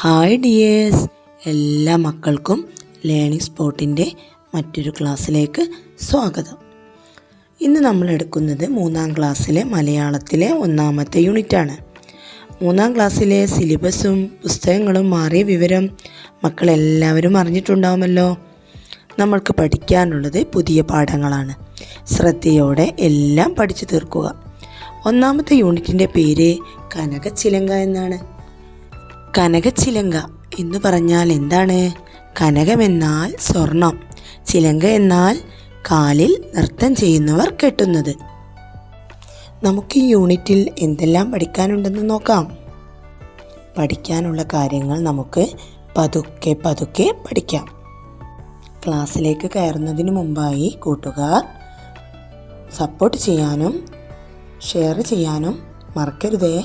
Hi dears എല്ലാ മക്കൾക്കും learning സ്പോട്ടിന്റെ മറ്റൊരു ക്ലാസ്സിലേക്ക് സ്വാഗതം. ഇന്ന് നമ്മൾ എടുക്കുന്നത് മൂന്നാം ക്ലാസ്സിലെ മലയാളത്തിലെ ഒന്നാമത്തെ യൂണിറ്റാണ് മൂന്നാം ക്ലാസ്സിലെ സിലബസും പുസ്തകങ്ങളും മാറിയ വിവരം മക്കളെല്ലാവരും അറിഞ്ഞിട്ടുണ്ടാവുമല്ലോ. നമ്മൾക്ക് പഠിക്കാനുള്ളത് പുതിയ പാഠങ്ങളാണ്. ശ്രദ്ധയോടെ എല്ലാം പഠിച്ചു തീർക്കുക. ഒന്നാമത്തെ യൂണിറ്റിന്റെ പേര് കനകച്ചിലങ്ക എന്നാണ്. കനകച്ചിലങ്ക എന്ന് പറഞ്ഞാൽ എന്താണ്? കനകമെന്നാൽ സ്വർണം. ചിലങ്ക എന്നാൽ കാലിൽ നൃത്തം ചെയ്യുന്നവർ കെട്ടുന്നത്. നമുക്ക് ഈ യൂണിറ്റിൽ എന്തെല്ലാം പഠിക്കാനുണ്ടെന്ന് നോക്കാം. പഠിക്കാനുള്ള കാര്യങ്ങൾ നമുക്ക് പതുക്കെ പതുക്കെ പഠിക്കാം. ക്ലാസ്സിലേക്ക് കയറുന്നതിന് മുമ്പായി കൂട്ടുകാർ സപ്പോർട്ട് ചെയ്യാനും ഷെയർ ചെയ്യാനും മറക്കരുതേ.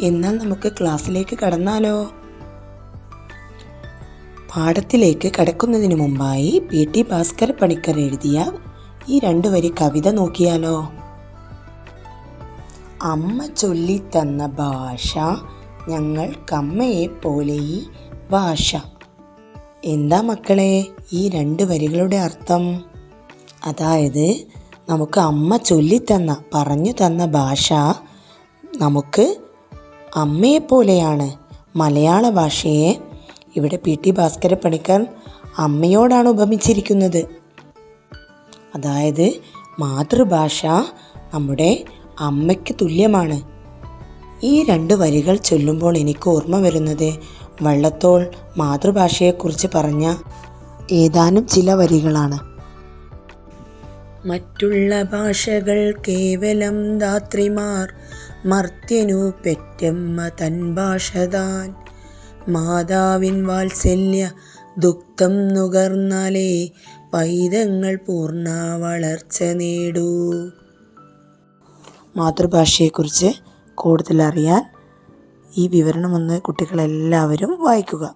എന്നാൽ നമുക്ക് ക്ലാസ്സിലേക്ക് കടന്നാലോ? പാഠത്തിലേക്ക് കടക്കുന്നതിന് മുമ്പായി പി. ടി. ഭാസ്കർ പണിക്കർ എഴുതിയ ഈ രണ്ടു വരി കവിത നോക്കിയാലോ? അമ്മ ചൊല്ലിത്തന്ന ഭാഷ ഞങ്ങൾ കമ്മയെ പോലെ ഈ ഭാഷ. എന്താ മക്കളെ ഈ രണ്ട് വരികളുടെ അർത്ഥം? അതായത് നമുക്ക് അമ്മ ചൊല്ലിത്തന്ന പറഞ്ഞു തന്ന ഭാഷ നമുക്ക് അമ്മയെപ്പോലെയാണ് മലയാള ഭാഷയെ. ഇവിടെ പി. ടി. ഭാസ്കര പണിക്കർ അമ്മയോടാണ് ഉപമിച്ചിരിക്കുന്നത്. അതായത് മാതൃഭാഷ നമ്മുടെ അമ്മയ്ക്ക് തുല്യമാണ്. ഈ രണ്ട് വരികൾ ചൊല്ലുമ്പോൾ എനിക്ക് ഓർമ്മ വരുന്നത് വള്ളത്തോൾ മാതൃഭാഷയെക്കുറിച്ച് പറഞ്ഞ ഏതാനും ചില വരികളാണ്. മറ്റുള്ള ഭാഷകൾ കേവലം ധാത്രിമാർ മർത്യനു പെറ്റമ്മ തൻ ഭാഷതാൻ മാതാവിൻ വാത്സല്യ ദുഃഖം നുകർന്നാലേ പൈതങ്ങൾ പൂർണ വളർച്ച നേടൂ. മാതൃഭാഷയെക്കുറിച്ച് കൂടുതലറിയാൻ ഈ വിവരണം ഒന്ന് കുട്ടികളെല്ലാവരും വായിക്കുക.